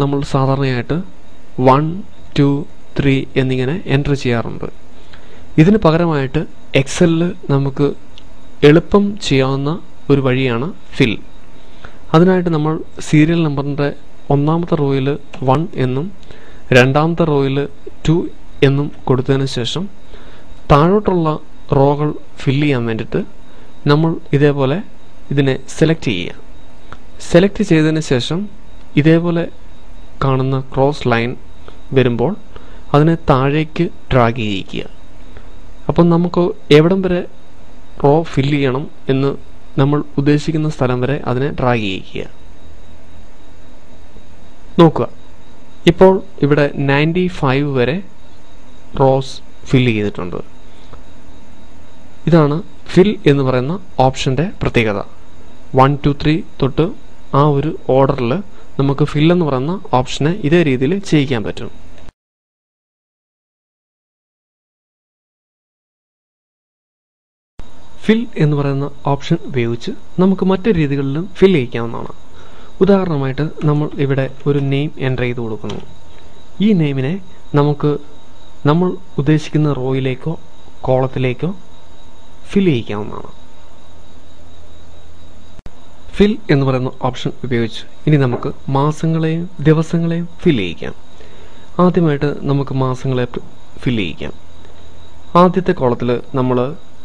നമ്മൾ സാധാരണയായിട്ട് one two three എന്നിങ്ങനെ എന്റർ ചെയ്യാറുണ്ട്. ഇതിന് പകരമായിട്ട് എക്സലിൽ നമുക്ക് എളുപ്പം ചെയ്യാവുന്ന ഒരു വഴിയാണ് ഫിൽ അതിനായിട്ട് നമ്മൾ സീരിയൽ നമ്പറിന്റെ ഒന്നാമത്തെ റോയിൽ വൺ എന്നും രണ്ടാമത്തെ റോയിൽ ടു എന്നും കൊടുത്തതിന് ശേഷം താഴോട്ടുള്ള റോകൾ ഫില്ല് ചെയ്യാൻ വേണ്ടിയിട്ട് നമ്മൾ ഇതേപോലെ ഇതിനെ സെലക്ട് ചെയ്യുക. സെലക്ട് ചെയ്തതിന് ശേഷം ഇതേപോലെ കാണുന്ന ക്രോസ് ലൈൻ വരുമ്പോൾ അതിനെ താഴേക്ക് ഡ്രാഗ് ചെയ്യിക്കുക. അപ്പം നമുക്ക് എവിടം വരെ റോ ഫില്ല് ചെയ്യണം എന്ന് നമ്മൾ ഉദ്ദേശിക്കുന്ന സ്ഥലം വരെ അതിനെ ഡ്രാഗ് ചെയ്യിക്കുക. നോക്കുക. ഇപ്പോൾ ഇവിടെ നയന്റി ഫൈവ് വരെ റോസ് ഫില്ല് ചെയ്തിട്ടുണ്ട്. ഇതാണ് ഫിൽ എന്ന് പറയുന്ന ഓപ്ഷന്റെ പ്രത്യേകത. വൺ ടു ത്രീ തൊട്ട് ആ ഒരു ഓർഡറിൽ നമുക്ക് ഫിൽ എന്ന് പറയുന്ന ഓപ്ഷനെ ഇതേ രീതിയിൽ ചെയ്യിക്കാൻ പറ്റും. ഫിൽ എന്ന് പറയുന്ന ഓപ്ഷൻ ഉപയോഗിച്ച് നമുക്ക് മറ്റു രീതികളിലും ഫിൽ ചെയ്യിക്കാവുന്നതാണ്. ഉദാഹരണമായിട്ട് നമ്മൾ ഇവിടെ ഒരു നെയിം എന്റർ ചെയ്ത് കൊടുക്കുന്നു. ഈ നെയിമിനെ നമുക്ക് നമ്മൾ ഉദ്ദേശിക്കുന്ന റോയിലേക്കോ കോളത്തിലേക്കോ ഫിൽ ചെയ്യിക്കാവുന്നതാണ്. ഫിൽ എന്ന് പറയുന്ന ഓപ്ഷൻ ഉപയോഗിച്ച് ഇനി നമുക്ക് മാസങ്ങളെയും ദിവസങ്ങളെയും ഫിൽ ചെയ്യിക്കാം. ആദ്യമായിട്ട് നമുക്ക് മാസങ്ങളെ ഫിൽ ചെയ്യിക്കാം. ആദ്യത്തെ കോളത്തിൽ നമ്മൾ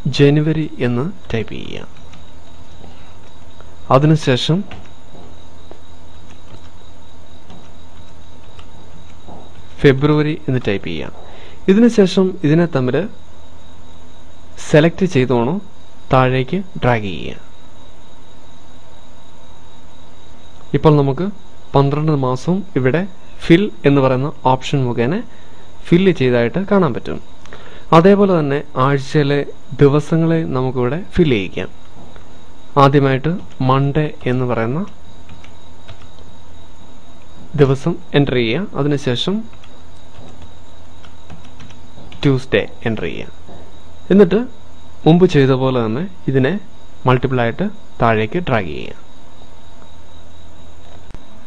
ജനുവരി എന്ന് ടൈപ്പ് ചെയ്യാം അതിനുശേഷം ഫെബ്രുവരി എന്ന് ടൈപ്പ് ചെയ്യാം ഇതിനുശേഷം ഇതിനെ തമ്മിൽ സെലക്ട് ചെയ്തോണോ താഴേക്ക് ഡ്രാഗ് ചെയ്യുക. ഇപ്പോൾ നമുക്ക് പന്ത്രണ്ട് മാസവും ഇവിടെ ഫിൽ എന്ന് പറയുന്ന ഓപ്ഷൻ മുഖേന ഫില്ല് ചെയ്തായിട്ട് കാണാൻ പറ്റും. അതേപോലെ തന്നെ ആഴ്ചയിലെ ദിവസങ്ങളെ നമുക്കിവിടെ ഫില്ല് ചെയ്യിക്കാം. ആദ്യമായിട്ട് മൺഡേ എന്ന് പറയുന്ന ദിവസം എന്റർ ചെയ്യുക. അതിനുശേഷം ട്യൂസ്ഡേ എന്റർ ചെയ്യുക. എന്നിട്ട് മുമ്പ് ചെയ്ത പോലെ തന്നെ ഇതിനെ മൾട്ടിപ്പിൾ ആയിട്ട് താഴേക്ക് ഡ്രാഗ് ചെയ്യുക.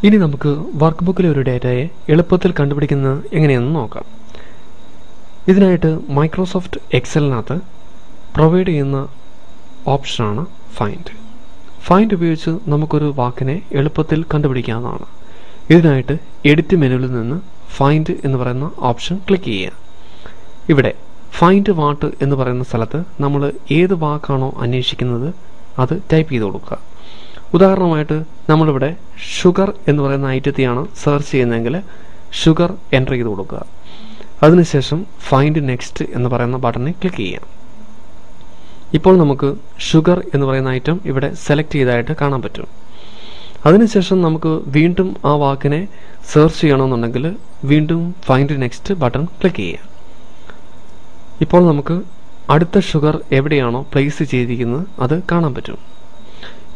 ഇനി നമുക്ക് വർക്ക് ബുക്കിലെ ഒരു ഡേറ്റയെ എളുപ്പത്തിൽ കണ്ടുപിടിക്കുന്നത് എങ്ങനെയെന്ന് നോക്കാം. ഇതിനായിട്ട് മൈക്രോസോഫ്റ്റ് എക്സലിനകത്ത് പ്രൊവൈഡ് ചെയ്യുന്ന ഓപ്ഷനാണ് ഫൈൻഡ് ഫൈൻഡ് ഉപയോഗിച്ച് നമുക്കൊരു വാക്കിനെ എളുപ്പത്തിൽ കണ്ടുപിടിക്കാവുന്നതാണ്. ഇതിനായിട്ട് എഡിറ്റ് മെനുവിൽ നിന്ന് ഫൈൻഡ് എന്ന് പറയുന്ന ഓപ്ഷൻ ക്ലിക്ക് ചെയ്യുക. ഇവിടെ ഫൈൻഡ് വാട്ട് എന്ന് പറയുന്ന സ്ഥലത്ത് നമ്മൾ ഏത് വാക്കാണോ അന്വേഷിക്കുന്നത് അത് ടൈപ്പ് ചെയ്ത് കൊടുക്കുക. ഉദാഹരണമായിട്ട് നമ്മളിവിടെ ഷുഗർ എന്ന് പറയുന്ന ഐറ്റത്തെയാണ് സെർച്ച് ചെയ്യുന്നതെങ്കിൽ ഷുഗർ എന്റർ ചെയ്ത് കൊടുക്കുക. അതിനുശേഷം ഫൈൻഡ് നെക്സ്റ്റ് എന്ന് പറയുന്ന ബട്ടണിൽ ക്ലിക്ക് ചെയ്യാം ഇപ്പോൾ നമുക്ക് ഷുഗർ എന്ന് പറയുന്ന ഐറ്റം ഇവിടെ സെലക്ട് ചെയ്തതായിട്ട് കാണാൻ പറ്റും. അതിനുശേഷം നമുക്ക് വീണ്ടും ആ വാക്കിനെ സെർച്ച് ചെയ്യണമെന്നുണ്ടെങ്കിൽ വീണ്ടും ഫൈൻഡ് നെക്സ്റ്റ് ബട്ടൺ ക്ലിക്ക് ചെയ്യാം ഇപ്പോൾ നമുക്ക് അടുത്ത ഷുഗർ എവിടെയാണോ പ്ലേസ് ചെയ്തിരിക്കുന്നത് അത് കാണാൻ പറ്റും.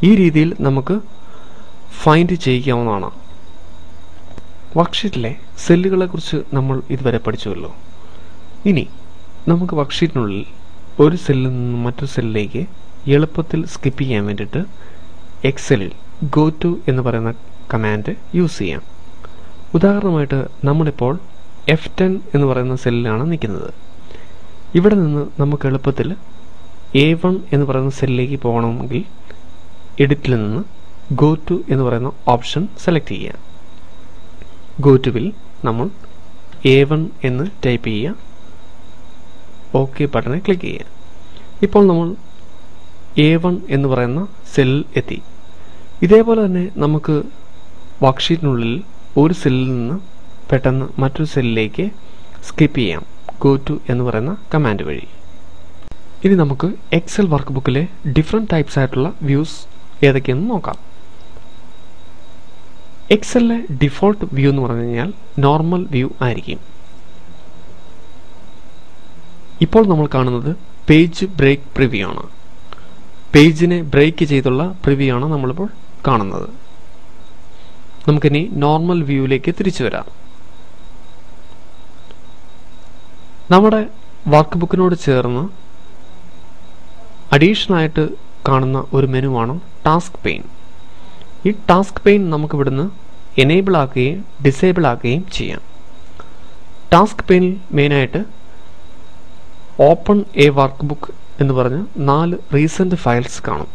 ഈ രീതിയിൽ നമുക്ക് ഫൈൻഡ് ചെയ്യിക്കാവുന്നതാണ്. വർക്ക്ഷീറ്റിലെ സെല്ലുകളെ കുറിച്ച് നമ്മൾ ഇതുവരെ പഠിച്ചുവല്ലോ. ഇനി നമുക്ക് വർക്ക്ഷീറ്റിനുള്ളിൽ ഒരു സെല്ലിൽ നിന്ന് മറ്റൊരു സെല്ലിലേക്ക് എളുപ്പത്തിൽ സ്കിപ്പ് ചെയ്യാൻ വേണ്ടിയിട്ട് എക്സലിൽ ഗോ ടു എന്ന് പറയുന്ന കമാൻഡ് യൂസ് ചെയ്യാം. ഉദാഹരണമായിട്ട് നമ്മളിപ്പോൾ എഫ് ടെൻ എന്ന് പറയുന്ന സെല്ലിലാണ് നിൽക്കുന്നത്. ഇവിടെ നിന്ന് നമുക്ക് എളുപ്പത്തിൽ എ വൺ എന്ന് പറയുന്ന സെല്ലിലേക്ക് പോകണമെങ്കിൽ എഡിറ്റിൽ നിന്ന് ഗോ ടു എന്ന് പറയുന്ന ഓപ്ഷൻ സെലക്ട് ചെയ്യുക. ഗോ ടുവിൽ നമ്മൾ എ വൺ എന്ന് ടൈപ്പ് ചെയ്യുക. ഓക്കെ ബട്ടണിൽ ക്ലിക്ക് ചെയ്യുക. ഇപ്പോൾ നമ്മൾ എ വൺ എന്ന് പറയുന്ന സെല്ലിൽ എത്തി. ഇതേപോലെ തന്നെ നമുക്ക് വർക്ക്ഷീറ്റിനുള്ളിൽ ഒരു സെല്ലിൽ നിന്ന് പെട്ടെന്ന് മറ്റൊരു സെല്ലിലേക്ക് സ്കിപ്പ് ചെയ്യാം. ഗോ ടു എന്ന് പറയുന്ന കമാൻഡ് വഴി. ഇനി നമുക്ക് എക്സൽ വർക്ക് ബുക്കിലെ ഡിഫറെന്റ് ടൈപ്സ് ആയിട്ടുള്ള വ്യൂസ് ഏതൊക്കെയെന്ന് നോക്കാം. എക്സലിലെ ഡിഫോൾട്ട് വ്യൂ എന്ന് പറഞ്ഞു കഴിഞ്ഞാൽ നോർമൽ വ്യൂ ആയിരിക്കും. ഇപ്പോൾ നമ്മൾ കാണുന്നത് പേജ് ബ്രേക്ക് പ്രിവ്യൂ ആണ്. പേജിനെ ബ്രേക്ക് ചെയ്തുള്ള പ്രിവ്യൂ ആണ് നമ്മളിപ്പോൾ കാണുന്നത്. നമുക്കിനി നോർമൽ വ്യൂവിലേക്ക് തിരിച്ചു വരാം. നമ്മുടെ വർക്ക് ബുക്കിനോട് ചേർന്ന് അഡീഷണൽ ആയിട്ട് കാണുന്ന ഒരു മെനുവാണ് ടാസ്ക് പെയിൻ ഈ ടാസ്ക് പെയിൻ നമുക്ക് ഇവിടുന്ന് എനേബിൾ ആക്കുകയും ഡിസേബിൾ ആക്കുകയും ചെയ്യാം. ടാസ്ക് പെയിനിൽ മെയിനായിട്ട് ഓപ്പൺ എ വർക്ക് ബുക്ക് എന്ന് പറഞ്ഞ് നാല് റീസെന്റ് ഫയൽസ് കാണും.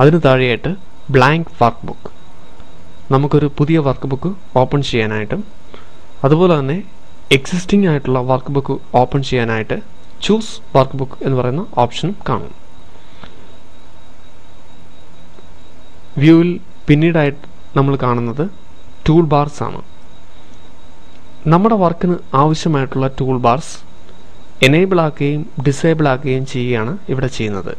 അതിന് താഴെയായിട്ട് ബ്ലാങ്ക് വർക്ക് ബുക്ക് നമുക്കൊരു പുതിയ വർക്ക് ബുക്ക് ഓപ്പൺ ചെയ്യാനായിട്ടും അതുപോലെ തന്നെ എക്സിസ്റ്റിംഗ് ആയിട്ടുള്ള വർക്ക് ബുക്ക് ഓപ്പൺ ചെയ്യാനായിട്ട് ചൂസ് വർക്ക് ബുക്ക് എന്ന് പറയുന്ന ഓപ്ഷനും കാണും. വ്യൂവിൽ പിന്നീടായിട്ട് നമ്മൾ കാണുന്നത് ടൂൾ ബാർസ് ആണ്. നമ്മുടെ വർക്കിന് ആവശ്യമായിട്ടുള്ള ടൂൾ ബാർസ് എനേബിൾ ആക്കുകയും ഡിസേബിൾ ആക്കുകയും ചെയ്യുകയാണ് ഇവിടെ ചെയ്യുന്നത്.